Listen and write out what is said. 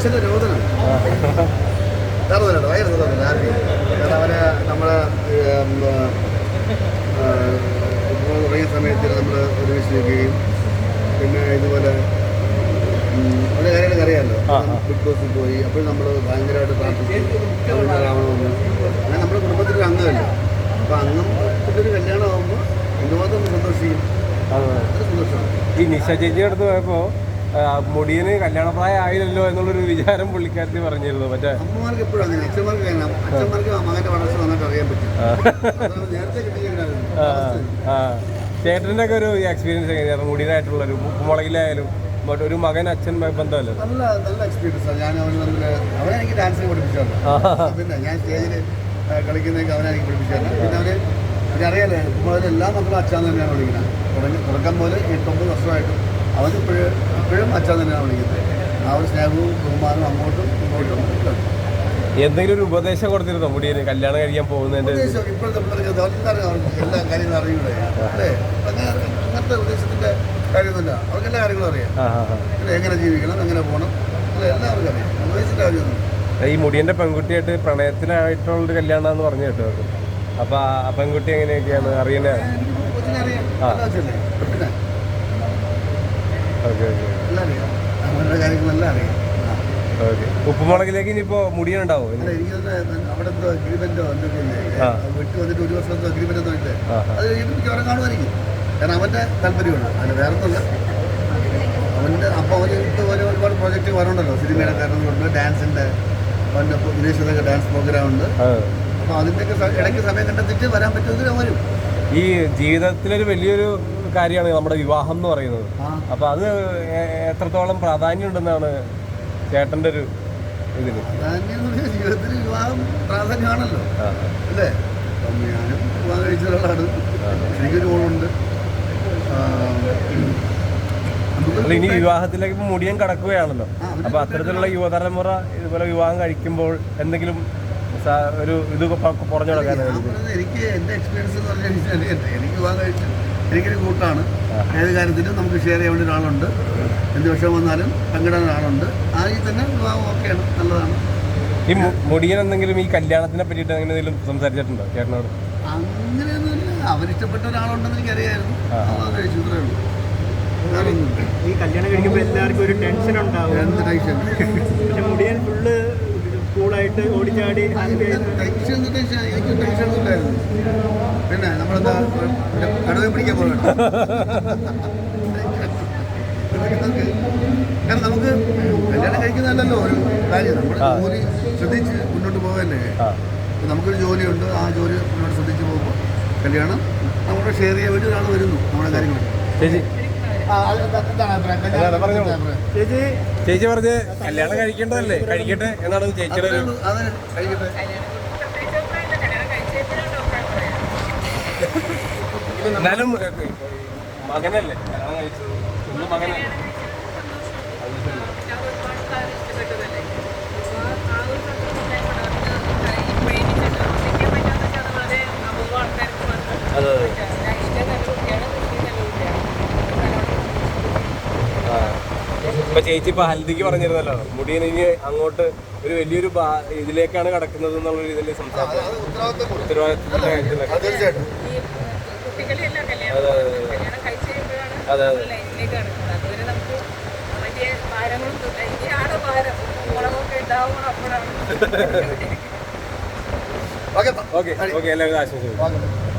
അച്ഛന്റെ രോദനം. വേറെ ഭയങ്കര ആർക്കും കാരണം അവന് നമ്മളെ തുടങ്ങിയ സമയത്ത് നമ്മൾ ഒരുമിച്ച് നിൽക്കുകയും പിന്നെ ഇതുപോലെ അവന്റെ കാര്യങ്ങളൊക്കെ അറിയാമല്ലോ. ബിഗ് ബോസിൽ പോയി അപ്പോൾ നമ്മൾ ഭയങ്കരമായിട്ട് പ്രാർത്ഥിച്ചു. അവനാവണമെന്ന് അങ്ങനെ നമ്മുടെ കുടുംബത്തിലൊരു അംഗമല്ല. അപ്പോൾ അംഗം ഒരു കല്യാണം ആകുമ്പോൾ എന്തുമാത്രം സന്തോഷിക്കും. അതെ. അത് സന്തോഷമാണ്. ഈ നിശ ചേച്ചിയുടെ അടുത്ത് പോയപ്പോ മുടിയന് കല്യാണപ്രായം ആയില്ലല്ലോ എന്നുള്ളൊരു വിചാരം പുള്ളിക്കാരത്തി പറഞ്ഞിരുന്നു. മറ്റേ അമ്മമാർക്ക് എപ്പോഴും അങ്ങനെ അച്ഛന്മാർക്ക് വളർച്ച നന്നായിട്ട് അറിയാൻ പറ്റും. നേരത്തെ. ചേട്ടന്റെ ഒക്കെ ഒരു എക്സ്പീരിയൻസ് എങ്ങനെയാണ് മുടിയനായിട്ടുള്ള ഒരു മുളകിലായാലും ബട്ട് ഒരു മകൻ അച്ഛൻ ബന്ധമല്ല? നല്ല നല്ല എക്സ്പീരിയൻസ് ആണ് ഞാൻ അവന് തമ്മിൽ അവനെ എനിക്ക് ഡാൻസിന് പഠിപ്പിച്ചു പിന്നെ ഞാൻ സ്റ്റേജിൽ കളിക്കുന്നതൊക്കെ അവനെ എനിക്ക് പഠിപ്പിച്ചു പിന്നെ അവന് എനിക്കറിയാലേ ഇപ്പോൾ എല്ലാ മക്കളും അച്ഛൻ തന്നെയാണ് വിളിക്കുന്നത് തുടങ്ങി തുടക്കം പോലെ എട്ടൊമ്പത് വർഷമായിട്ടും അവൻ ഇപ്പോഴും ഇപ്പോഴും അച്ഛൻ തന്നെയാണ് വിളിക്കുന്നത്. ആ ഒരു സ്നേഹവും ബഹുമാനവും അങ്ങോട്ടും ഇങ്ങോട്ടും എന്തെങ്കിലും ഒരു ഉപദേശം കൊടുത്തിരുന്നോ മുടിയന് കല്യാണം കഴിക്കാൻ പോകുന്നതിന്റെ ഇപ്പോഴത്തെ പിള്ളേർക്ക് അവർക്കെന്താ അവർക്ക് എല്ലാ കാര്യങ്ങളും അറിയൂടെ? അല്ലേ? അങ്ങനെ അങ്ങനത്തെ ഉദ്ദേശത്തിന്റെ കാര്യമൊന്നുമില്ല അവർക്ക് എല്ലാ കാര്യങ്ങളും അറിയാം. ആ ആ, എങ്ങനെ ജീവിക്കണം എങ്ങനെ പോകണം അല്ല? എല്ലാവർക്കും അറിയാം. ഉദ്ദേശിച്ചിട്ട് കാര്യമൊന്നും ഈ മുടിയന്റെ പെൺകുട്ടിയായിട്ട് പ്രണയത്തിലായിട്ടുള്ള കല്യാണം എന്ന് പറഞ്ഞു കേട്ടോ അപ്പൊ ആ പെൺകുട്ടി എങ്ങനെയൊക്കെയാണ്? അറിയുന്നത് കൊച്ചിനെ അറിയാം. ആ. എല്ലാ കൊച്ചല്ലേ ഓക്കെ ഓക്കെ. അവരുടെ കാര്യങ്ങളെല്ലാം അറിയാം. ഓക്കെ. ഉപ്പുമുളകിലേക്ക് ഇനിയിപ്പോ അല്ല അവിടെ എന്തോ അഗ്രിമെന്റോ എന്തൊക്കെയല്ലേ ആ. വിട്ടു വന്നിട്ട് ഒരു വർഷം എന്തോ അഗ്രിമെന്റ് എന്തോ ഇല്ലേ? ആ, ആ. അത് കഴിഞ്ഞിട്ട് മിക്കവാറും കാണുമായിരിക്കും. കാരണം അവന്റെ താല്പര്യമുണ്ട്. വേറെ ഒന്നുമില്ല അവന് ഒരു ഒരുപാട് പ്രോജക്റ്റ് വരണുണ്ടല്ലോ സിനിമയുടെ വിദേശത്തൊക്കെ ഡാൻസ് പ്രോഗ്രാം ഉണ്ട്. ആ. സ- ഇടയ്ക്ക് സമയം കണ്ടെത്തിയിട്ട് വരാൻ പറ്റുമെങ്കിൽ അവൻ വരും. ഈ ജീവിതത്തിലൊരു വലിയൊരു കാര്യമാണ് നമ്മുടെ വിവാഹം എന്ന് പറയുന്നത്. അപ്പൊ അത് എത്രത്തോളം പ്രാധാന്യം ഉണ്ടെന്നാണ് ചേട്ടന്റെ ഒരു ഇതിന് ജീവിതത്തിൽ വിവാഹം പ്രാധാന്യമാണല്ലോ. അല്ലേ? അപ്പം ഞാനും വിവാഹം കഴിച്ച ഒരാളാണ്. എനിക്കൊരു ഓളുണ്ട് അല്ല ഇനി വിവാഹത്തിലേക്ക് മുടിയും മുടിയൻ കടക്കുകയാണല്ലോ അപ്പൊ അത്തരത്തിലുള്ള യുവതലമുറ ഇതുപോലെ വിവാഹം കഴിക്കുമ്പോൾ എന്തെങ്കിലും ഒരു ഇത് പറഞ്ഞു കുറഞ്ഞു കൊടുക്കാനായിരിക്കും എനിക്ക് എന്റെ എക്സ്പീരിയൻസ് എന്ന് പറഞ്ഞാൽ എനിക്ക് വിവാഹം കഴിച്ചു എനിക്കൊരു കൂട്ടാണ്. ഏത് കാര്യത്തിലും നമുക്ക് ഷെയർ ചെയ്യാൻ വേണ്ടി ഒരാളുണ്ട്. എന്ത് വിഷയം വന്നാലും പങ്കിടാൻ ഒരാളുണ്ട്. ആ രീതിയിൽ തന്നെ വിവാഹം ഓക്കെയാണ് നല്ലതാണ്. ഈ മുടിയൻ എന്തെങ്കിലും ഈ കല്യാണത്തിനെ പറ്റിയിട്ട് അങ്ങനെ എന്തെങ്കിലും സംസാരിച്ചിട്ടുണ്ടോ ചേട്ടനോട്? അങ്ങനെയൊന്നുമില്ല അവരിഷ്ടപ്പെട്ട ഒരാളുണ്ടെന്ന് എനിക്കറിയായിരുന്നു. അതാണ് കഴിച്ചു. ഇത്രേ ഉള്ളൂ. ഈ കല്യാണം കഴിക്കുമ്പോൾ എല്ലാവർക്കും ഒരു ടെൻഷൻ ഉണ്ടാവും. എന്ത് ടെൻഷൻ പക്ഷെ മുടിയൻ ഫുള്ള് കൂളായിട്ട് ഓടിച്ചാടി ടെൻഷൻ ടെൻഷൻ എനിക്ക് ടെൻഷൻ പിന്നെ നമ്മളെന്താ കടുവ പിടിക്കാൻ പോകണം കാരണം നമുക്ക് കല്യാണം കഴിക്കുന്നതല്ലല്ലോ ഒരു കാര്യം. നമ്മുടെ ജോലി ശ്രദ്ധിച്ച് മുന്നോട്ട് പോകല്ലേ നമുക്കൊരു ജോലിയുണ്ട് ആ ജോലി മുന്നോട്ട് ശ്രദ്ധിച്ച് പോകുമ്പോൾ കല്യാണം നമ്മുടെ ഷെയർ ചെയ്യാൻ വേണ്ടി ഒരാൾ വരുന്നു നമ്മുടെ കാര്യങ്ങൾ ചേച്ചി? ചേച്ചി. പറഞ്ഞ് കല്യാണം കഴിക്കേണ്ടതല്ലേ? കഴിക്കട്ടെ എന്നാണ് ചേച്ചിയുടെ ഒരു കഴിക്കട്ടെ. എന്നാലും ഏ, മകനല്ലേ? കല്യാണം കഴിച്ചത് ഒന്ന് മകനല്ലേ അതെ. ഇപ്പൊ ചേച്ചി ഇപ്പൊ ഹൽദിക്ക് പറഞ്ഞിരുന്നല്ലോ മുടി ഇനി അങ്ങോട്ട് ഒരു വലിയൊരു ഇതിലേക്കാണ് കടക്കുന്നത് എന്നുള്ള രീതിയിൽ സംസാരിച്ചത്. ഉത്തരവാദിത്തത്തിന്റെ കാര്യത്തിലൊക്കെ അത് ഓക്കെ ഓക്കെ ഓക്കെ എല്ലാവരും ആശംസിക്കുന്നു.